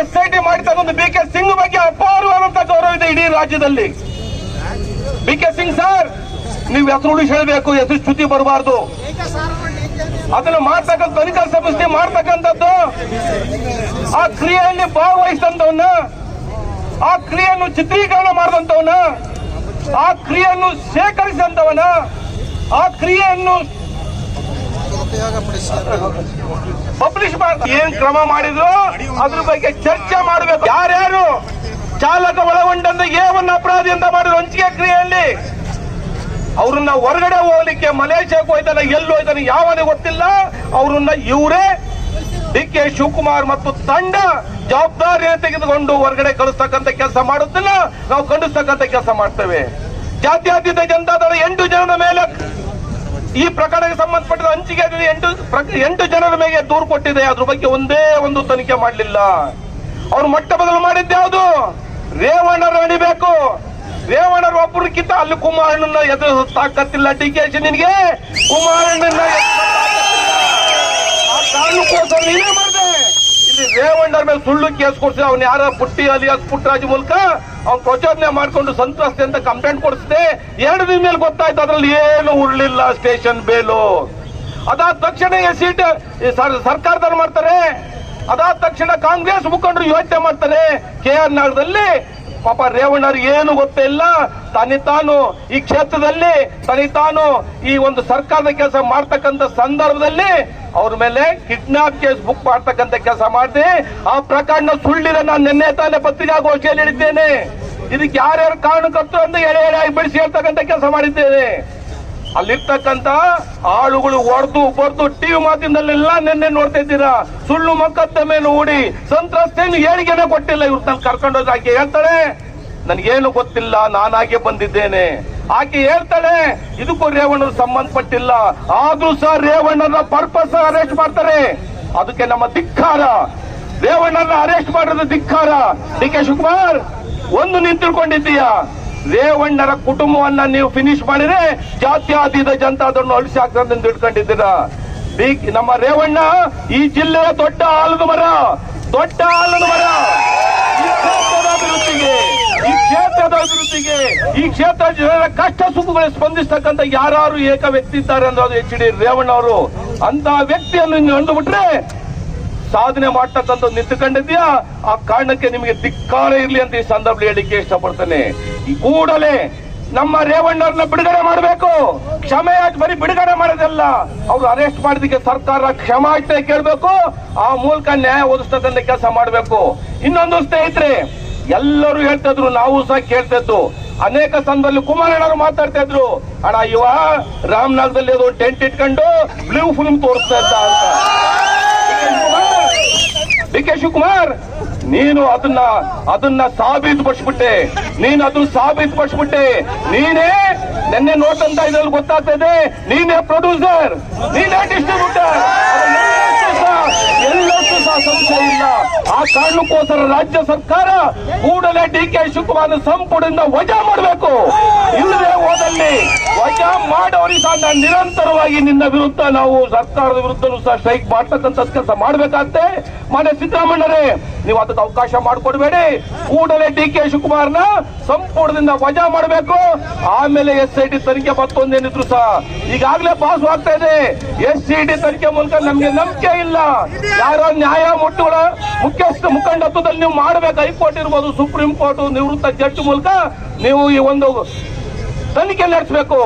S I T ಮಾಡಿರ್ತಕ್ಕಂಥ B K Singh ಬಗ್ಗೆ ಅಪಾರವಾದಂತ ಗೌರವ ಇದೆ ಇಡೀ ರಾಜ್ಯದಲ್ಲಿ. ಬಿ ಕೆ ಸಿಂಗ್ ಸರ್, ನೀವು ಹೆಸರು ಉಳಿಸಿ ಹೇಳಬೇಕು ಹೆಸರು ಚ್ಯುತಿ ಬರಬಾರ್ದು. ಅದನ್ನು ಮಾಡ್ತಕ್ಕಂಥ ತನಿಖಾ ಸಂಸ್ಥೆ ಮಾಡ್ತಕ್ಕಂಥದ್ದು, ಆ ಕ್ರಿಯೆಯಲ್ಲಿ ಭಾಗವಹಿಸಿದಂತವನ್ನ ಆ ಕ್ರಿಯೆಯನ್ನು ಚಿತ್ರೀಕರಣ ಮಾಡಿದಂತವನ ಆ ಕ್ರಿಯೆಯನ್ನು ಶೇಖರಿಸಿದಂತವನ ಆ ಕ್ರಿಯೆಯನ್ನು ಪಬ್ಲಿಷ್ ಮಾಡಿ ಏನ್ ಕ್ರಮ ಮಾಡಿದ್ರು? ಅದ್ರ ಬಗ್ಗೆ ಚರ್ಚೆ ಮಾಡಬೇಕು. ಯಾರ್ಯಾರು ಚಾಲಕ ಒಳಗೊಂಡಂತ ಏ ಒಂದು ಅಪರಾಧಿ ಅಂತ ಮಾಡಿದ್ರು ಹಂಚಿಕೆ ಕ್ರಿಯೆಯಲ್ಲಿ ಅವ್ರನ್ನ ಹೊರಗಡೆ ಹೋಗ್ಲಿಕ್ಕೆ ಮಲೇಷ್ಯಾಕ್ ಹೋಯ್ತಾನೆ, ಎಲ್ಲಿ ಹೋಯ್ತಾನೆ ಯಾವನೇ ಗೊತ್ತಿಲ್ಲ. ಅವ್ರನ್ನ ಇವರೇ ಡಿ ಕೆ ಶಿವಕುಮಾರ್ ಮತ್ತು ತಂಡ ಜವಾಬ್ದಾರಿಯನ್ನು ತೆಗೆದುಕೊಂಡು ಹೊರಗಡೆ ಕಳಿಸ್ತಕ್ಕಂಥ ಕೆಲಸ ಮಾಡುತ್ತಿಲ್ಲ. ನಾವು ಖಂಡಿಸ್ತಕ್ಕಂಥ ಕೆಲಸ ಮಾಡ್ತೇವೆ. ಜಾತ್ಯಾತೀತ ಜನತಾದಳ ಎಂಟು ಜನರ ಮೇಲೆ ಈ ಪ್ರಕರಣಕ್ಕೆ ಸಂಬಂಧಪಟ್ಟ ಹಂಚಿಕೆ ಎಂಟು ಎಂಟು ಜನರ ಮೇಲೆ ದೂರು ಕೊಟ್ಟಿದೆ. ಅದ್ರ ಬಗ್ಗೆ ಒಂದೇ ಒಂದು ತನಿಖೆ ಮಾಡಲಿಲ್ಲ. ಅವ್ರು ಮೊಟ್ಟ ಬದಲು ಮಾಡಿದ್ದ ಯಾವುದು? ರೇವಣ್ಣರ ಅಣಿಬೇಕು ರೇವಣ್ಣರ ಒಬ್ಬರಿಗಿಂತ ಅಲ್ಲಿ ಕುಮಾರಣ್ಣನ ಎದುರು ತಾಕತ್ತಿಲ್ಲ ಡಿ ಕೆ ಶಿ ನಿನಗೆ ಕುಮಾರಣ್ಣನ ಆ ಕಾರಣಕ್ಕೋಸ್ಕರ ನೀನೇ ಮಾಡಿದೆ ರೇವಣ್ಣರ ಮೇಲೆ ಸುಳ್ಳು ಕೇಸ್ ಕೊಡ್ಸಿದ ಅವ್ನ ಯಾರ ಪುಟ್ಟಿ ಅಲಿಯಾಸ್ ಪುಟ್ಟರಾಜ್ ಮೂಲಕ ಅವ್ನು ಪ್ರಚೋದನೆ ಮಾಡ್ಕೊಂಡು ಸಂತ್ರಸ್ತೆ ಅಂತ ಕಂಪ್ಲೇಂಟ್ ಕೊಡಿಸಿದೆ. ಎರಡು ದಿನ ಮೇಲೆ ಗೊತ್ತಾಯ್ತು, ಅದ್ರಲ್ಲಿ ಏನು ಉಳ್ಳಿಲ್ಲ ಸ್ಟೇಷನ್ ಬೇಲು. ಅದಾದ ತಕ್ಷಣ ಸೀಟ್ ಸರ್ಕಾರದವ್ರು ಮಾಡ್ತಾರೆ. ಅದಾದ ತಕ್ಷಣ ಕಾಂಗ್ರೆಸ್ ಮುಖಂಡರು ಯೋಚನೆ ಮಾಡ್ತಾರೆ. ಕೆ ಆರ್ ಪಾಪ ರೇವಣ್ಣರು ಏನು ಗೊತ್ತಿಲ್ಲ ತನಿತಾನು ಈ ಕ್ಷೇತ್ರದಲ್ಲಿ ತನಿತಾನು ಈ ಒಂದು ಸರ್ಕಾರದ ಕೆಲಸ ಮಾಡ್ತಕ್ಕಂಥ ಸಂದರ್ಭದಲ್ಲಿ ಅವ್ರ ಮೇಲೆ ಕಿಡ್ನಾಪ್ ಕೇಸ್ ಬುಕ್ ಮಾಡ್ತಕ್ಕಂಥ ಕೆಲಸ ಮಾಡಿದೆ. ಆ ಪ್ರಕರಣ ಸುಳ್ಳಿದೆ, ನಾನು ನಿನ್ನೆ ತಾನೇ ಪತ್ರಿಕಾಗೋಷ್ಠಿಯಲ್ಲಿ ಹೇಳಿದ್ದೇನೆ. ಇದಕ್ಕೆ ಯಾರ್ಯಾರು ಕಾರಣಕರ್ತರು ಅಂತ ಎಳೆ ಎಳೆಯಾಗಿ ಬಿಡಿಸಿ ಹೇಳ್ತಕ್ಕಂಥ ಕೆಲಸ ಮಾಡಿದ್ದೇನೆ. ಅಲ್ಲಿರ್ತಕ್ಕಂತ ಆಳುಗಳು ಹೊಡೆದು ಬರ್ದು ಟಿವಿ ಮಾತಿನಲ್ಲೆಲ್ಲ ನಿನ್ನೆ ನೋಡ್ತಾ ಇದ್ದೀರಾ? ಸುಳ್ಳು ಮೊಕದ್ದಮೆ ನೋಡಿ ಸಂತ್ರಸ್ತೇನು ಏಳಿಗೆನೆ ಕೊಟ್ಟಿಲ್ಲ ಇವ್ರು ನಾನು ಕರ್ಕೊಂಡೋಗಿ ಆಕೆ ಹೇಳ್ತಾಳೆ, ನನಗೇನು ಗೊತ್ತಿಲ್ಲ, ನಾನಾಗೆ ಬಂದಿದ್ದೇನೆ. ಆಕೆ ಹೇಳ್ತಾಳೆ, ಇದಕ್ಕೂ ರೇವಣ್ಣರು ಸಂಬಂಧಪಟ್ಟಿಲ್ಲ. ಆದ್ರೂ ಸಹ ರೇವಣ್ಣನ ಪರ್ಪಸ್ ಅರೆಸ್ಟ್ ಮಾಡ್ತಾರೆ. ಅದಕ್ಕೆ ನಮ್ಮ ಧಿಕ್ಕಾರ. ರೇವಣ್ಣನ ಅರೆಸ್ಟ್ ಮಾಡೋದು ಧಿಕ್ಕಾರ. ಡಿ ಕೆ ಶಿವಕುಮಾರ್, ಒಂದು ನಿಂತಿಳ್ಕೊಂಡಿದ್ದೀಯಾ ತಿಳ್ಕೊಂಡಿದ್ದೀಯಾ? ರೇವಣ್ಣರ ಕುಟುಂಬವನ್ನ ನೀವು ಫಿನಿಶ್ ಮಾಡಿದ್ರೆ ಜಾತಿ ಜನತಾದಳನ್ನು ಅಳಿಸಿ ಹಾಕ್ತಾರೆ ಅಂತ ನಮ್ಮ ರೇವಣ್ಣ, ಈ ಜಿಲ್ಲೆಯ ದೊಡ್ಡ ಆಲದ ಮರ, ದೊಡ್ಡ ಆಲದ ಮರ. ಈ ಕ್ಷೇತ್ರದ ಅಭಿವೃದ್ಧಿಗೆ, ಈ ಕ್ಷೇತ್ರದ ಅಭಿವೃದ್ಧಿಗೆ, ಈ ಕ್ಷೇತ್ರ ಜನರ ಕಷ್ಟ ಸುಖಗಳಿಗೆ ಸ್ಪಂದಿಸ್ತಕ್ಕಂಥ ಯಾರು ಏಕ ವ್ಯಕ್ತಿ ಇದ್ದಾರೆ ಅದು ಎಚ್ ಡಿ ರೇವಣ್ಣ ಅವರು. ಅಂತ ವ್ಯಕ್ತಿಯನ್ನು ಕಂಡುಬಿಟ್ರೆ ಸಾಧನೆ ಮಾಡ್ತಕ್ಕಂಥ ನಿಂತುಕೊಂಡಿದ್ಯಾ ಆ ಕಾರಣಕ್ಕೆ ನಿಮಗೆ ಧಿಕ್ಕಾರ ಇರಲಿ ಅಂತ ಈ ಸಂದರ್ಭದಲ್ಲಿ ಹೇಳಿಕೆ ಇಷ್ಟಪಡ್ತೇನೆ. ಕೂಡಲೇ ನಮ್ಮ ರೇವಣ್ಣವ್ರನ್ನ ಬಿಡುಗಡೆ ಮಾಡಬೇಕು. ಕ್ಷಮೆ ಆಯ್ತು ಬರೀ ಬಿಡುಗಡೆ ಮಾಡೋದಲ್ಲ? ಅವ್ರು ಅರೆಸ್ಟ್ ಮಾಡಿದಕ್ಕೆ ಸರ್ಕಾರ ಕ್ಷಮಾಯಿತ ಕೇಳಬೇಕು. ಆ ಮೂಲಕ ನ್ಯಾಯ ಒದಗಿಸ್ತಕ್ಕಂಥ ಕೆಲಸ ಮಾಡಬೇಕು. ಇನ್ನೊಂದು ಸ್ನೇಹಿತರೆ, ಎಲ್ಲರೂ ಹೇಳ್ತಾ ಇದ್ರು, ನಾವು ಸಹ ಕೇಳ್ತಾ ಅನೇಕ ಸಂದರ್ಭದಲ್ಲಿ ಕುಮಾರಣ್ಣವರು ಮಾತಾಡ್ತಾ ಇದ್ರು. ಅಣ್ಣ, ಇವ ರಾಮನಗರದಲ್ಲಿ ಅದು ಟೆಂಟ್ ಇಟ್ಕೊಂಡು ಬ್ಲೂ ಫಿಲ್ಮ್ ತೋರಿಸ್ತಾ ಇದ್ದ ಅಂತ. ಡಿ ಕೆ ಶಿವಕುಮಾರ್, ನೀನು ಅದನ್ನ ಅದನ್ನ ಸಾಬೀತುಪಡಿಸ್ಬಿಟ್ಟೆ. ನೀನು ಅದನ್ನ ಸಾಬೀತುಪಡಿಸ್ಬಿಟ್ಟೆ. ನೀನೇ ನಿನ್ನೆ ನೋಟಂತ ಇದ್ರಲ್ಲಿ ಗೊತ್ತಾಗ್ತಾ ಇದೆ. ನೀನೇ ಪ್ರೊಡ್ಯೂಸರ್ ನೀನೇ ಡಿಸ್ಟ್ರಿಬ್ಯೂಟರ್ ಎಲ್ಲಕ್ಕೂ ಸಹ ಸಂಶಯ ಇಲ್ಲ. ಆ ಕಾರಣಕ್ಕೋಸ್ಕರ ರಾಜ್ಯ ಸರ್ಕಾರ ಕೂಡಲೇ ಡಿ ಕೆ ಶಿವಕುಮಾರ್ ಸಂಪುಟದಿಂದ ವಜಾ ಮಾಡಬೇಕು. ಇಲ್ಲದೆ ಹೋದಲ್ಲಿ ವಜಾ ಮಾಡೋರಿಗೆ ಸಹ ನಿರಂತರವಾಗಿ ನಿನ್ನ ವಿರುದ್ಧ ನಾವು ಸರ್ಕಾರದ ವಿರುದ್ಧನೂ ಸಹ ಸ್ಟ್ರೈಕ್ ಮಾಡ್ತಕ್ಕಂಥ ಕೆಲಸ ಮಾಡಬೇಕಾಗತ್ತೆ. ಮಾನ್ಯ ಸಿದ್ದರಾಮಣ್ಣರೇ ನೀವು ಅದಕ್ಕೆ ಅವಕಾಶ ಮಾಡಿಕೊಡ್ಬೇಡಿ. ಕೂಡಲೇ ಡಿ ಕೆ ಶಿವಕುಮಾರ್ನ ಸಂಪೂರ್ಣದಿಂದ ವಜಾ ಮಾಡಬೇಕು. ಆಮೇಲೆ ಎಸ್ ಐ ಟಿ ತನಿಖೆ ಮತ್ತೊಂದೇನಿದ್ರು ಸಹ. ಈಗಾಗಲೇ ಪಾಸ್ ಆಗ್ತಾ ಇದೆ. ಎಸ್ ಸಿ ಟಿ ತನಿಖೆ ಮೂಲಕ ನಮಗೆ ನಂಬಿಕೆ ಇಲ್ಲ. ಯಾರೋ ಮುಟ್ಟುಗಳ ಮುಖ್ಯಸ್ಥ ಮುಖಂಡತ್ವದಲ್ಲಿ ನೀವು ಮಾಡಬೇಕು. ಹೈಕೋರ್ಟ್ ಇರ್ಬೋದು, ಸುಪ್ರೀಂ ಕೋರ್ಟ್, ನಿವೃತ್ತ ಜಡ್ಜ್ ಮೂಲಕ ನೀವು ಈ ಒಂದು ತನಿಖೆ ನಡೆಸಬೇಕು.